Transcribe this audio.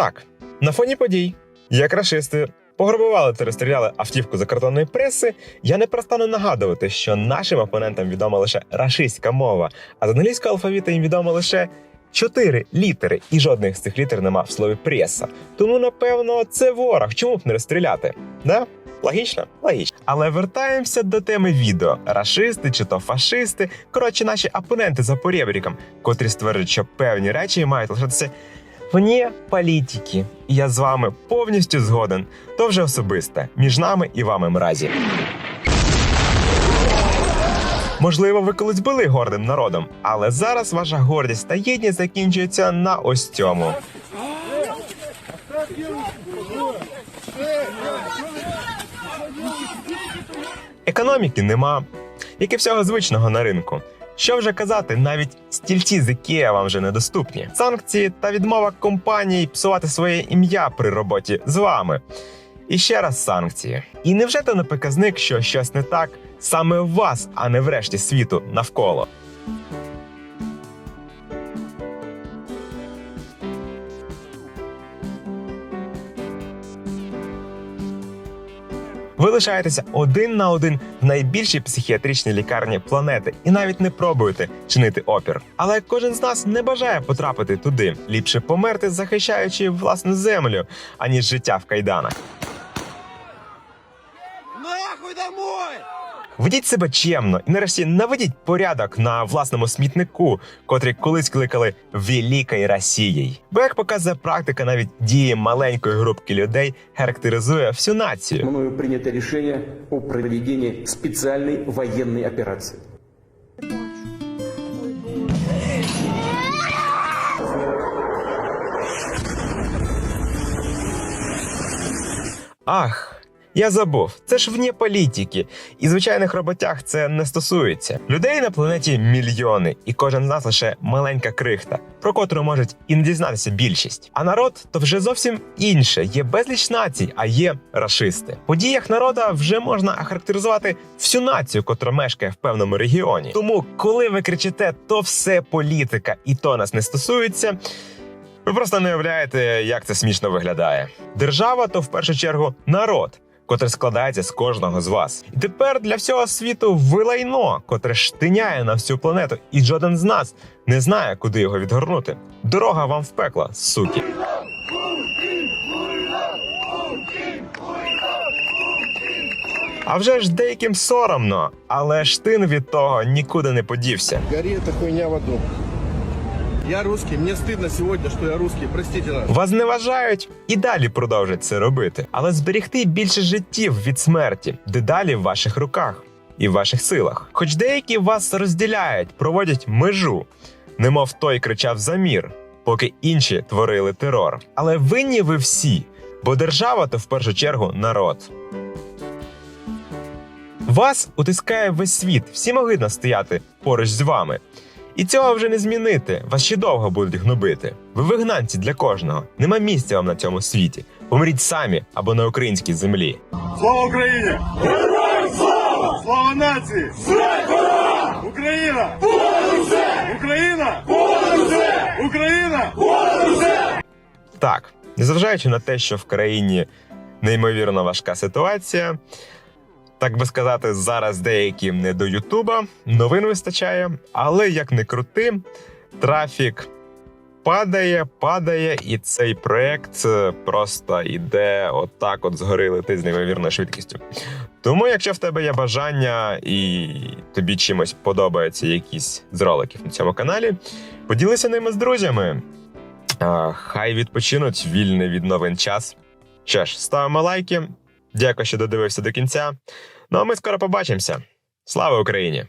Так, на фоні подій, як рашисти пограбували та розстріляли автівку закордонної преси, я не перестану нагадувати, що нашим опонентам відома лише рашистська мова, а з англійського алфавіта їм відомо лише чотири літери, і жодних з цих літер нема в слові преса. Тому, напевно, це ворог. Чому б не розстріляти? Да? Логічно? Логічно. Але вертаємося до теми відео: рашисти чи то фашисти, коротше, наші опоненти за поребріком, котрі стверджують, що певні речі мають лишатися вне політики. І я з вами повністю згоден. То вже особисте між нами і вами мразі. Можливо, ви колись були гордим народом, але зараз ваша гордість та єдність закінчується на ось цьому. Економіки нема, як і всього звичного на ринку. Що вже казати, навіть стільці з Ікеа вам вже недоступні. Санкції та відмова компаній псувати своє ім'я при роботі з вами. І ще раз санкції. І невже то не показник, що щось не так саме в вас, а не врешті світу навколо? Ви лишаєтеся один на один в найбільшій психіатричній лікарні планети і навіть не пробуєте чинити опір. Але кожен з нас не бажає потрапити туди. Ліпше померти, захищаючи власну землю, аніж життя в кайданах. Ведіть себе чемно і нарешті наведіть порядок на власному смітнику, котрий колись кликали Великою Росією. Бо як показує практика, навіть дії маленької групки людей характеризує всю націю. мною принято решение о проведении специальной военной операции. Ах, я забув, це ж вне політики, і звичайних роботяг це не стосується. Людей на планеті мільйони, і кожен з нас лише маленька крихта, про котру можуть і не дізнатися більшість. А народ то вже зовсім інше. Є безліч націй, а є рашисти. По діях народа вже можна охарактеризувати всю націю, котра мешкає в певному регіоні. Тому, коли ви кричите, то все політика, і то нас не стосується. Ви просто не уявляєте, як це смішно виглядає. Держава то в першу чергу народ, котрий складається з кожного з вас. І тепер для всього світу ви лайно, котре штиняє на всю планету, і жоден з нас не знає, куди його відгорнути. Дорога вам в пекло, суки. А вже ж деяким соромно, але штин від того нікуди не подівся. Гори эта хуйня в аду. Я русский, мне стыдно сегодня, что я русский, простите нас. Вас не вважають і далі продовжать це робити, але зберегти більше життів від смерті дедалі в ваших руках і в ваших силах. Хоч деякі вас розділяють, проводять межу, немов той кричав за мір, поки інші творили терор. Але винні ви всі, бо держава то в першу чергу народ. Вас утискає весь світ, всі могли стояти поруч з вами. І цього вже не змінити. Вас ще довго будуть гнобити. Ви вигнанці для кожного. Нема місця вам на цьому світі. Помріть самі або на українській землі. Слава Україні! Героям слава! Слава нації! Смерть Україна! Україна! Україна! Так, незважаючи на те, що в країні неймовірно важка ситуація, так би сказати, зараз деяким не до Ютуба, новин вистачає, але як не крути, трафік падає, падає, і цей проект е, просто йде отак, от згори летить з неймовірною швидкістю. Тому, якщо в тебе є бажання і тобі чимось подобаються якісь з роликів на цьому каналі, поділися ними з друзями. Хай відпочинуть вільний від новин час. Що ж, ставимо лайки. Дякую, що додивився до кінця. Ну а ми скоро побачимося. Слава Україні!